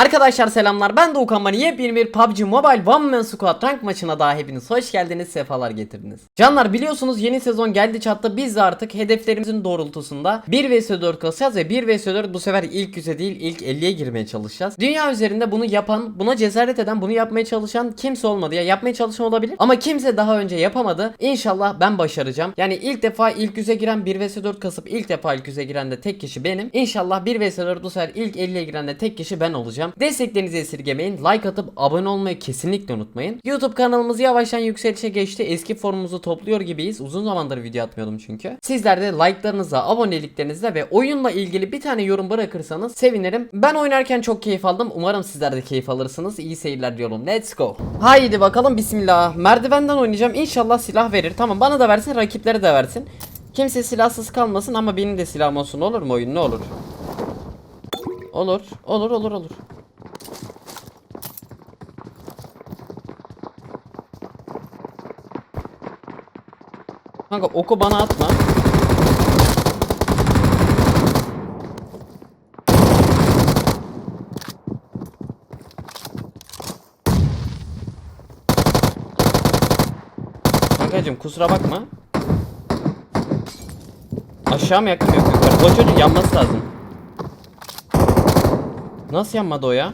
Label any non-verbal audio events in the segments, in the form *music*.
Arkadaşlar selamlar ben Doğukan Mani yepyeni bir PUBG Mobile One Man Squad rank maçına daha hepiniz hoş geldiniz sefalar getirdiniz. Canlar biliyorsunuz yeni sezon geldi çattı biz de artık hedeflerimizin doğrultusunda 1 vs 4 kasacağız ve 1 vs 4 bu sefer ilk 100'e değil ilk 50'ye girmeye çalışacağız. Dünya üzerinde bunu yapan buna cesaret eden bunu yapmaya çalışan kimse olmadı ya yapmaya çalışan olabilir ama kimse daha önce yapamadı. İnşallah ben başaracağım. Yani ilk defa ilk 100'e giren 1 vs 4 kasıp ilk defa ilk 100'e giren de tek kişi benim. İnşallah 1 vs 4 bu sefer ilk 50'ye giren de tek kişi ben olacağım. Desteklerinizi esirgemeyin. Like atıp abone olmayı kesinlikle unutmayın. YouTube kanalımız yavaştan yükselişe geçti. Eski formumuzu topluyor gibiyiz. Uzun zamandır video atmıyordum çünkü. Sizler de like'larınızla, aboneliklerinizle ve oyunla ilgili bir tane yorum bırakırsanız sevinirim. Ben oynarken çok keyif aldım. Umarım sizler de keyif alırsınız. İyi seyirler diyorum. Let's go. Haydi bakalım bismillah. Merdivenden oynayacağım. İnşallah silah verir. Tamam bana da versin, rakiplere de versin. Kimse silahsız kalmasın ama benim de silahım olsun olur mu oyun ne olur? Olur. Olur olur olur. Kanka oku bana atma. Kankacım kusura bakma. Aşağı mı yaktım yok yukarı. O çocuğun yanması lazım. Nasıl yanmadı o ya?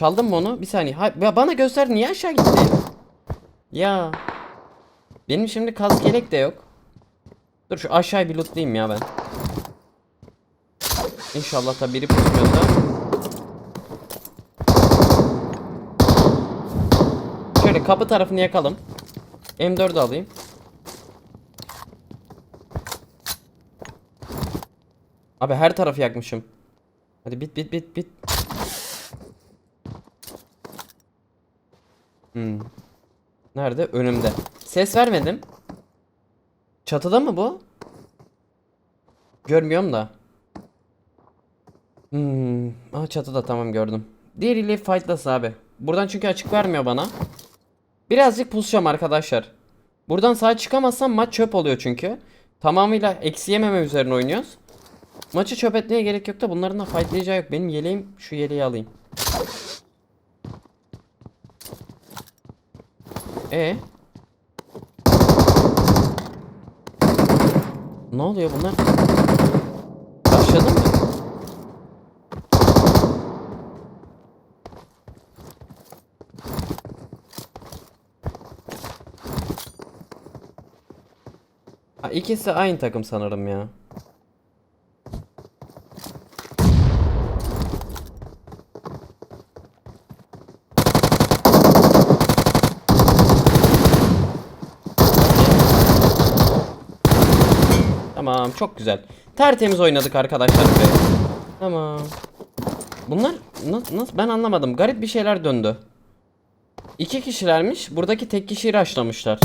Aha, çaldım mı onu? Bir saniye. Ha, ya bana göster niye aşağı gitti? Ya. Benim şimdi kask yelek de yok. Dur şu aşağıya bir lootlayayım ya ben. İnşallah da biri pozisyonda. Şöyle kapı tarafını yakalım. M4'ü alayım. Abi her tarafı yakmışım. Hadi bit bit bit bit. Hmm. Nerede? Önümde. Ses vermedim. Çatıda mı bu? Görmüyorum da. Hmm. Aa çatıda tamam gördüm. Diğeriyle fightlasın abi. Buradan çünkü açık vermiyor bana. Birazcık pusacağım arkadaşlar. Buradan sağ çıkamazsam maç çöp oluyor çünkü. Tamamıyla eksi yememe üzerine oynuyoruz. Maçı çöp etmeye gerek yok da bunların da fightlayacağı yok. Benim yeleğim şu yeleği alayım. E Ne oluyor bunlar? Başladı mı? Ha, ikisi aynı takım sanırım ya. Tamam çok güzel. Tertemiz oynadık arkadaşlar be. Tamam. Bunlar nasıl ben anlamadım. Garip bir şeyler döndü. İki kişilermiş. Buradaki tek kişiyi raşlamışlar.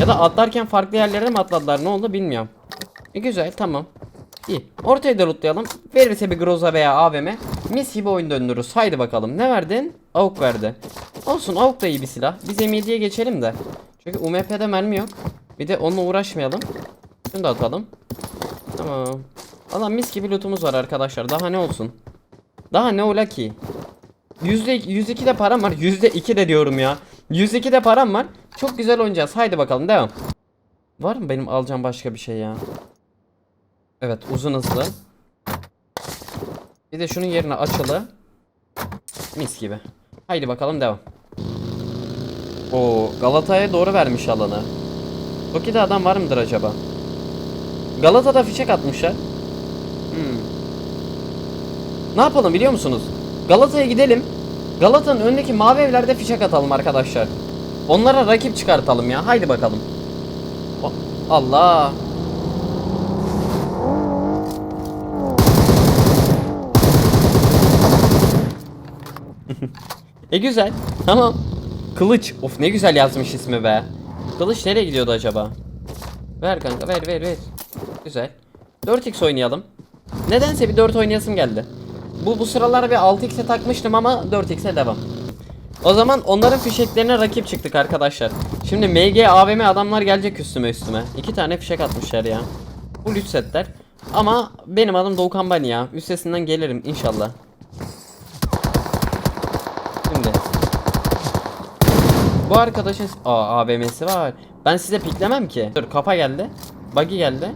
Ya da atlarken farklı yerlere mi atladılar ne oldu bilmiyorum. E güzel tamam. İyi. Ortayı da lootlayalım. Verirse bir Groza veya AVM. Mis gibi oyun döndürürüz. Haydi bakalım. Ne verdin? Avuk verdi. Olsun avuk da iyi bir silah. Biz M7'ye geçelim de. Çünkü UMP'de mermi yok. Bir de onunla uğraşmayalım. Şunu da atalım. Tamam. Valla mis gibi lootumuz var arkadaşlar. Daha ne olsun? Daha ne ola ki? Yüzde 102 de param var. Yüzde 2 de diyorum ya. %2 de param var. Çok güzel oynayacağız. Haydi bakalım devam. Var mı benim alacağım başka bir şey ya? Evet uzun hızlı. Bir de şunun yerine açılı. Mis gibi. Haydi bakalım devam. O Galata'ya doğru vermiş alanı. Toki'de adam var mıdır acaba? Galata'da fişek atmışlar. Hmm. Ne yapalım biliyor musunuz? Galata'ya gidelim. Galata'nın önündeki mavi evlerde fişek atalım arkadaşlar. Onlara rakip çıkartalım ya. Haydi bakalım. Allah. *laughs* e güzel. Tamam. Kılıç. Of ne güzel yazmış ismi be. Kılıç nereye gidiyordu acaba? Ver kanka ver ver ver. Güzel. 4x oynayalım. Nedense bir 4 oynayasım geldi. Bu bu sıralar bir 6x'e takmıştım ama 4x'e devam. O zaman onların fişeklerine rakip çıktık arkadaşlar. Şimdi MG AVM adamlar gelecek üstüme üstüme. İki tane fişek atmışlar ya. Bu lüks setler. Ama benim adım Doğukan Bani ya. Üstesinden gelirim inşallah. Şimdi. Bu arkadaşın Aa, AVM'si var. Ben size piklemem ki. Dur kafa geldi. Buggy geldi.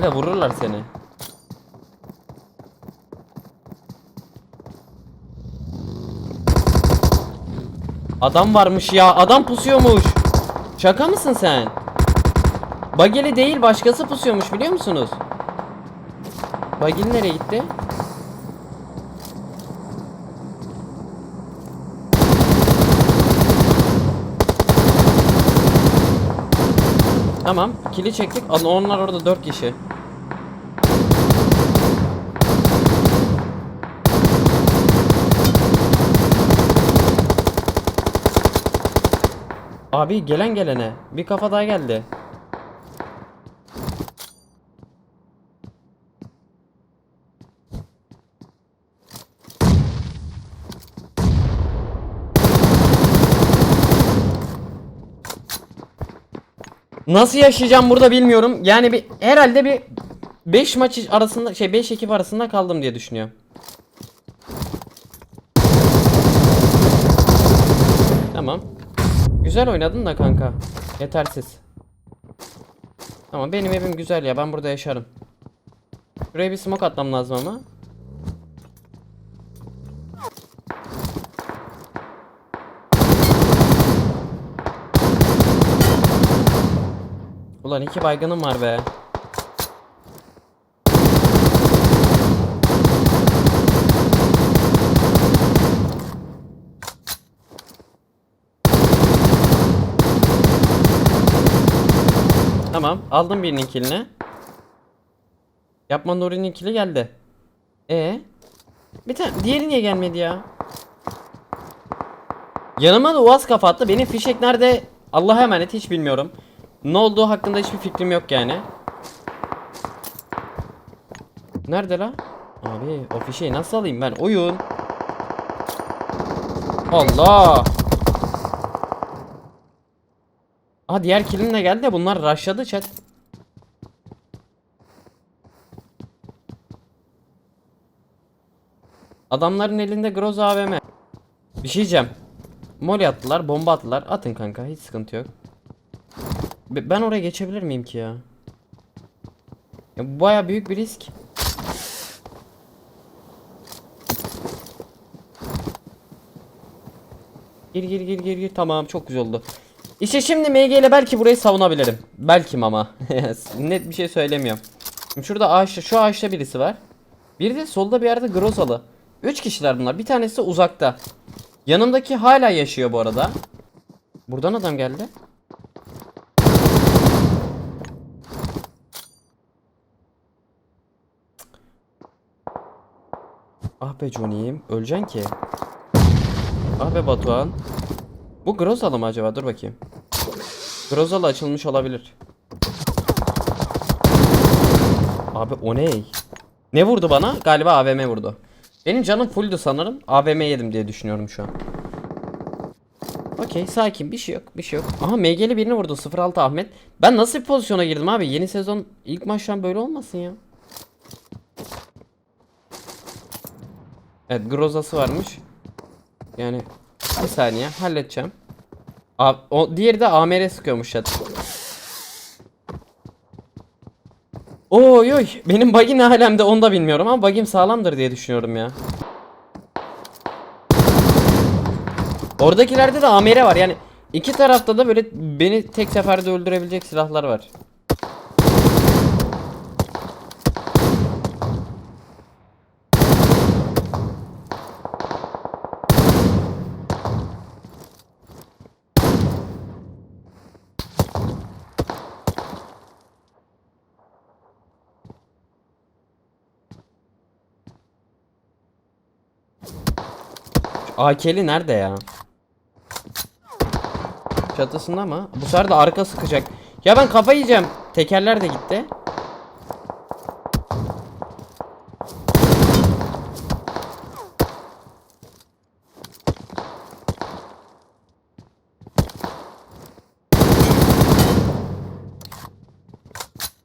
Kanka vururlar seni. Adam varmış ya. Adam pusuyormuş. Şaka mısın sen? Bageli değil başkası pusuyormuş biliyor musunuz? Bageli nereye gitti? Tamam, kili çektik. Onlar orada 4 kişi. Abi gelen gelene. Bir kafa daha geldi. Nasıl yaşayacağım burada bilmiyorum. Yani bir herhalde bir 5 maç arasında şey 5 ekip arasında kaldım diye düşünüyorum. Tamam. Güzel oynadın da kanka. Yetersiz. Tamam benim evim güzel ya. Ben burada yaşarım. Buraya bir smoke atmam lazım ama. Ulan iki baygınım var be. Tamam aldım birinin killini. Yapma Nuri'nin killi geldi. E Bir tane diğeri niye gelmedi ya? Yanıma da Uaz kafa attı. Benim fişek nerede? Allah'a emanet hiç bilmiyorum. Ne olduğu hakkında hiçbir fikrim yok yani. Nerede la? Abi o fişeği nasıl alayım ben? Oyun. Allah. Aa diğer kilim de geldi de bunlar rushladı chat. Adamların elinde Groza AVM. Bir şey diyeceğim. Moli attılar, bomba attılar. Atın kanka, hiç sıkıntı yok. Be- Ben oraya geçebilir miyim ki ya? ya baya büyük bir risk. Gir gir gir gir gir tamam çok güzel oldu. İşte şimdi MG ile belki burayı savunabilirim. Belki ama. *laughs* Net bir şey söylemiyorum. Şurada ağaçta şu ağaçta birisi var. Bir de solda bir yerde Grozalı. 3 kişiler bunlar. Bir tanesi uzakta. Yanımdaki hala yaşıyor bu arada. Buradan adam geldi. Ah be Johnny'im. Öleceksin ki. Ah be Batuhan. Bu Grozalı mı acaba? Dur bakayım. Grozalı açılmış olabilir. Abi o ne? Ne vurdu bana? Galiba AVM vurdu. Benim canım fulldü sanırım. AVM yedim diye düşünüyorum şu an. Okey sakin bir şey yok bir şey yok. Aha MG'li birini vurdu 06 Ahmet. Ben nasıl bir pozisyona girdim abi? Yeni sezon ilk maçtan böyle olmasın ya. Evet Groza'sı varmış. Yani bir saniye halledeceğim. A o diğeri de AMR sıkıyormuş chat. Oy oy benim buggy ne alemde onu da bilmiyorum ama bug'im sağlamdır diye düşünüyorum ya. Oradakilerde de AMR var yani iki tarafta da böyle beni tek seferde öldürebilecek silahlar var. AK'li nerede ya? Çatısında mı? Bu sefer de arka sıkacak. Ya ben kafa yiyeceğim. Tekerler de gitti.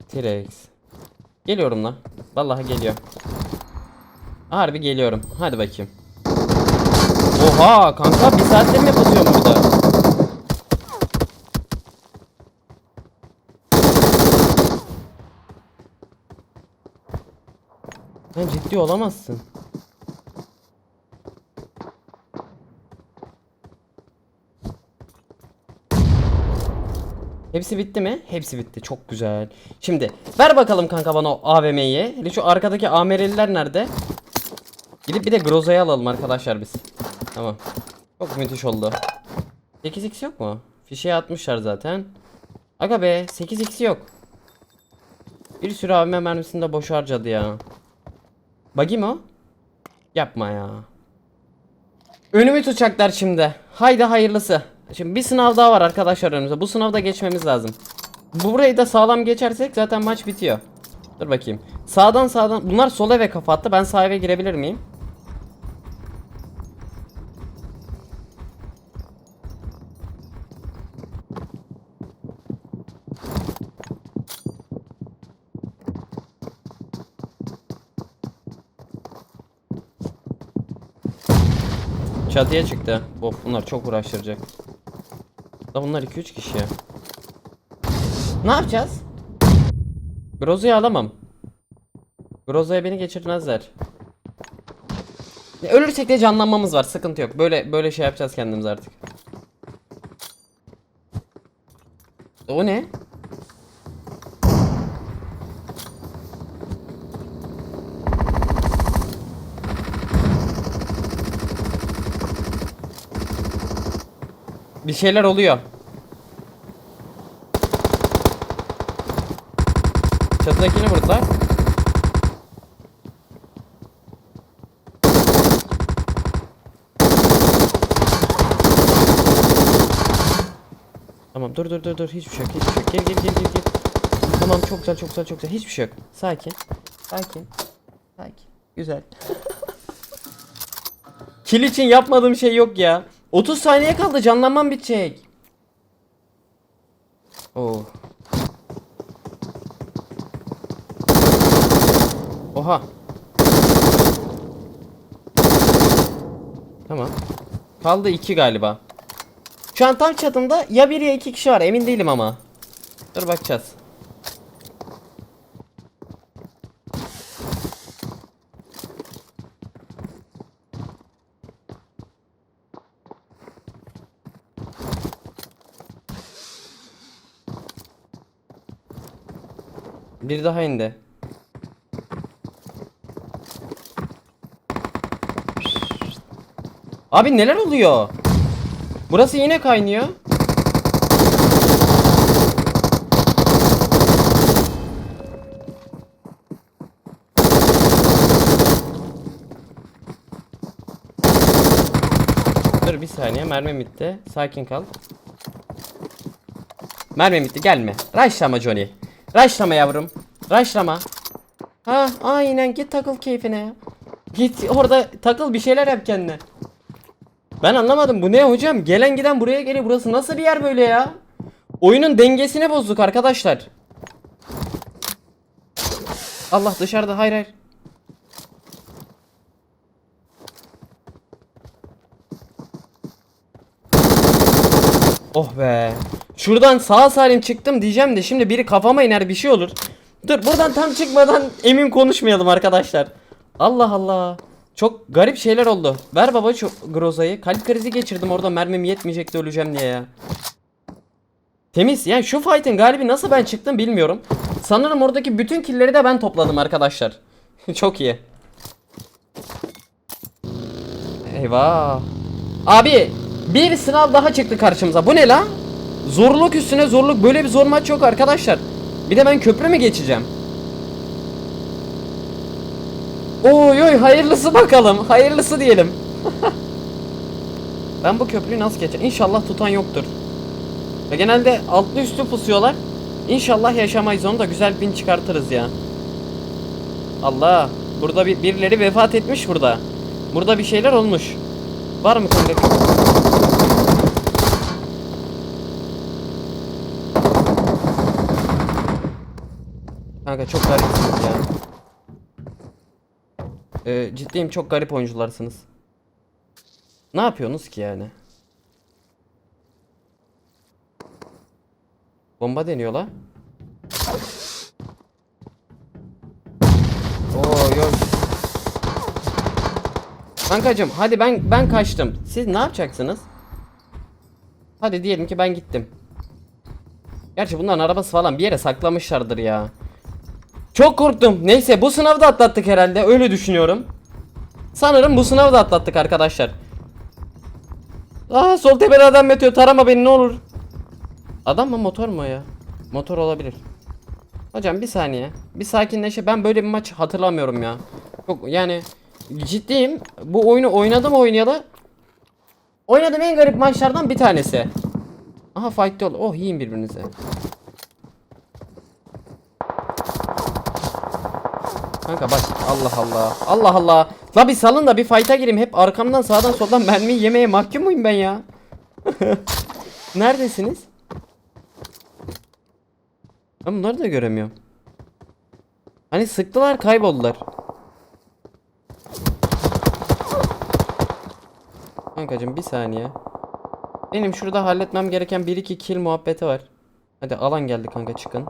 T-Rex. Geliyorum lan. Vallahi geliyor. Harbi geliyorum. Hadi bakayım. Oha kanka bir saattir mi basıyorum burada? Sen ciddi olamazsın. Hepsi bitti mi? Hepsi bitti. Çok güzel. Şimdi ver bakalım kanka bana o AVM'yi. Şu arkadaki AMR'liler nerede? Gidip bir de Groza'yı alalım arkadaşlar biz. Tamam. Çok müthiş oldu. 8x yok mu? Fişeğe atmışlar zaten. Aga be 8x yok. Bir sürü AVM mermisini de boş harcadı ya. Buggy mi o? Yapma ya. Önümü tutacaklar şimdi. Haydi hayırlısı. Şimdi bir sınav daha var arkadaşlar önümüzde. Bu sınavda geçmemiz lazım. Bu burayı da sağlam geçersek zaten maç bitiyor. Dur bakayım. Sağdan sağdan. Bunlar sol eve kafa attı. Ben sağ eve girebilir miyim? Çatıya çıktı. Of bunlar çok uğraştıracak. Da bunlar 2-3 kişi ya. Ne yapacağız? Groza'yı alamam. Groza'ya beni geçirmezler. Ölürsek de canlanmamız var. Sıkıntı yok. Böyle böyle şey yapacağız kendimiz artık. O ne? Bir şeyler oluyor. Çatıdakini vurdular. Tamam dur dur dur dur hiçbir şey yok hiçbir şey yok. Gel gel gel gel gel. Tamam çok güzel çok güzel çok güzel hiçbir şey yok. Sakin. Sakin. Sakin. Güzel. *laughs* Kill için yapmadığım şey yok ya. 30 saniye kaldı canlanmam bitecek. Oo. Oha. Tamam. Kaldı 2 galiba. Şu an tam çatımda ya bir ya iki kişi var emin değilim ama. Dur bakacağız. Bir daha indi. Abi neler oluyor? Burası yine kaynıyor. Dur bir saniye mermim bitti. Sakin kal. Mermim bitti gelme. Raşlama Johnny. Raşlama yavrum. Raşlama. Ha aynen git takıl keyfine ya. Git orada takıl bir şeyler yap kendine. Ben anlamadım bu ne hocam? Gelen giden buraya geliyor. Burası nasıl bir yer böyle ya? Oyunun dengesini bozduk arkadaşlar. Allah dışarıda hayır hayır. Oh be. Şuradan sağ salim çıktım diyeceğim de şimdi biri kafama iner bir şey olur. Dur buradan tam çıkmadan emin konuşmayalım arkadaşlar. Allah Allah. Çok garip şeyler oldu. Ver baba şu Groza'yı. Kalp krizi geçirdim orada mermim yetmeyecekti öleceğim diye ya. Temiz. Yani şu fight'in galibi nasıl ben çıktım bilmiyorum. Sanırım oradaki bütün killleri de ben topladım arkadaşlar. *laughs* Çok iyi. Eyvah. Abi bir sınav daha çıktı karşımıza. Bu ne la? Zorluk üstüne zorluk. Böyle bir zor maç yok arkadaşlar. Bir de ben köprü mü geçeceğim? Oy oy hayırlısı bakalım. Hayırlısı diyelim. *laughs* ben bu köprüyü nasıl geçeceğim? İnşallah tutan yoktur. Ya genelde altlı üstü pusuyorlar. İnşallah yaşamayız onu da güzel bin çıkartırız ya. Allah. Burada bir, birileri vefat etmiş burada. Burada bir şeyler olmuş. Var mı kanka? Kanka çok garipsiniz ya. Ee, ciddiyim çok garip oyuncularsınız. Ne yapıyorsunuz ki yani? Bomba deniyor la. Oo yok. Kankacım hadi ben ben kaçtım. Siz ne yapacaksınız? Hadi diyelim ki ben gittim. Gerçi bunların arabası falan bir yere saklamışlardır ya. Çok korktum. Neyse bu sınavı da atlattık herhalde. Öyle düşünüyorum. Sanırım bu sınavı da atlattık arkadaşlar. Aa sol tepede adam yatıyor. Tarama beni ne olur. Adam mı motor mu ya? Motor olabilir. Hocam bir saniye. Bir sakinleşe. Ben böyle bir maç hatırlamıyorum ya. Çok yani ciddiyim. Bu oyunu oynadım oynayalı. Oynadığım en garip maçlardan bir tanesi. Aha fight yol. Oh yiyin birbirinize. Kanka bak Allah Allah. Allah Allah. La bir salın da bir fight'a gireyim. Hep arkamdan sağdan soldan mermi yemeye mahkum muyum ben ya? *laughs* Neredesiniz? Ben bunları da göremiyorum. Hani sıktılar kayboldular. Kankacım bir saniye. Benim şurada halletmem gereken 1-2 kill muhabbeti var. Hadi alan geldi kanka çıkın.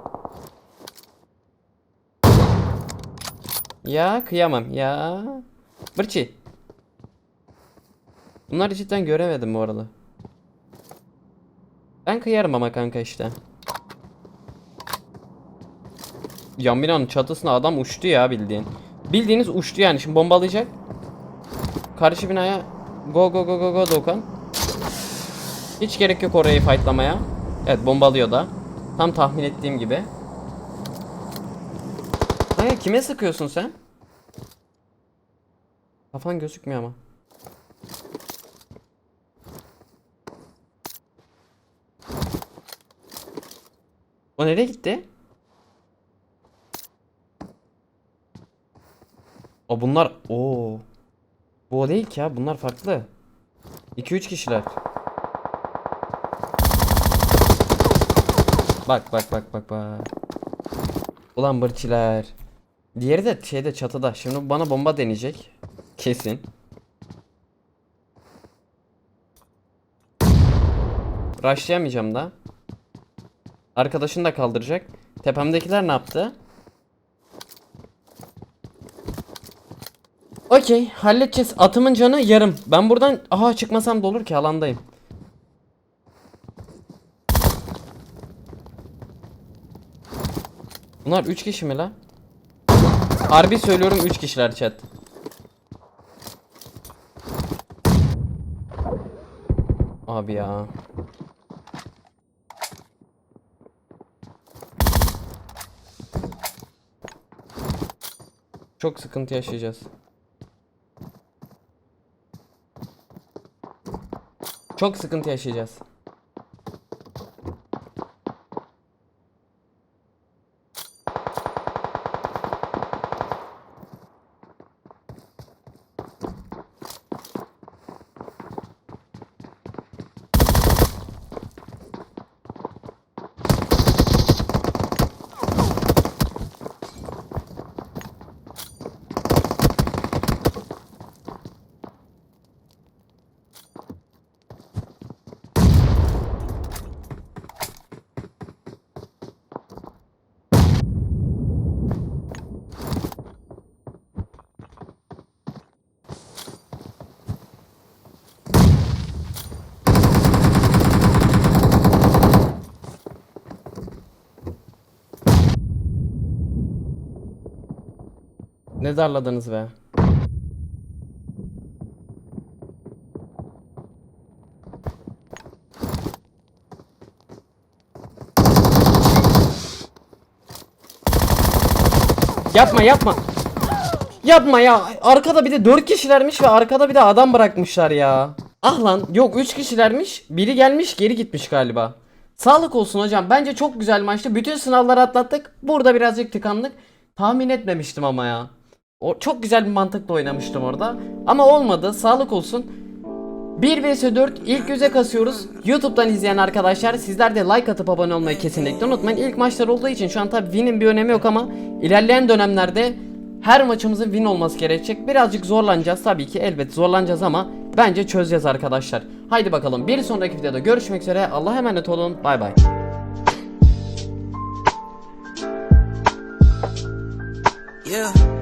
Ya kıyamam ya. Bırçı. Bunları cidden göremedim bu arada. Ben kıyarım ama kanka işte. Yan binanın çatısına adam uçtu ya bildiğin. Bildiğiniz uçtu yani şimdi bombalayacak. Karşı binaya go go go go go Doğukan. Hiç gerek yok orayı fightlamaya. Evet bombalıyor da. Tam tahmin ettiğim gibi. Hayır kime sıkıyorsun sen? Kafan gözükmüyor ama. O nereye gitti? O bunlar o. Bu o değil ki ya bunlar farklı. 2-3 kişiler. Bak bak bak bak bak. Ulan bırçiler. Diğeri de şeyde çatıda. Şimdi bana bomba deneyecek. Kesin. Rushlayamayacağım da. Arkadaşını da kaldıracak. Tepemdekiler ne yaptı? Okey halledeceğiz. Atımın canı yarım. Ben buradan aha çıkmasam da olur ki alandayım. Bunlar 3 kişi mi la? Harbi söylüyorum 3 kişiler chat. Abi ya. Çok sıkıntı yaşayacağız. Çok sıkıntı yaşayacağız. Ne darladınız be? Yapma yapma. Yapma ya. Arkada bir de 4 kişilermiş ve arkada bir de adam bırakmışlar ya. Ah lan yok 3 kişilermiş. Biri gelmiş geri gitmiş galiba. Sağlık olsun hocam. Bence çok güzel maçtı. Bütün sınavları atlattık. Burada birazcık tıkandık. Tahmin etmemiştim ama ya. O çok güzel bir mantıkla oynamıştım orada. Ama olmadı. Sağlık olsun. 1 vs 4 ilk yüze kasıyoruz. YouTube'dan izleyen arkadaşlar sizler de like atıp abone olmayı kesinlikle unutmayın. İlk maçlar olduğu için şu an tabi win'in bir önemi yok ama ilerleyen dönemlerde her maçımızın win olması gerekecek. Birazcık zorlanacağız tabii ki elbet zorlanacağız ama bence çözeceğiz arkadaşlar. Haydi bakalım bir sonraki videoda görüşmek üzere. Allah'a emanet olun. Bay bay. Yeah.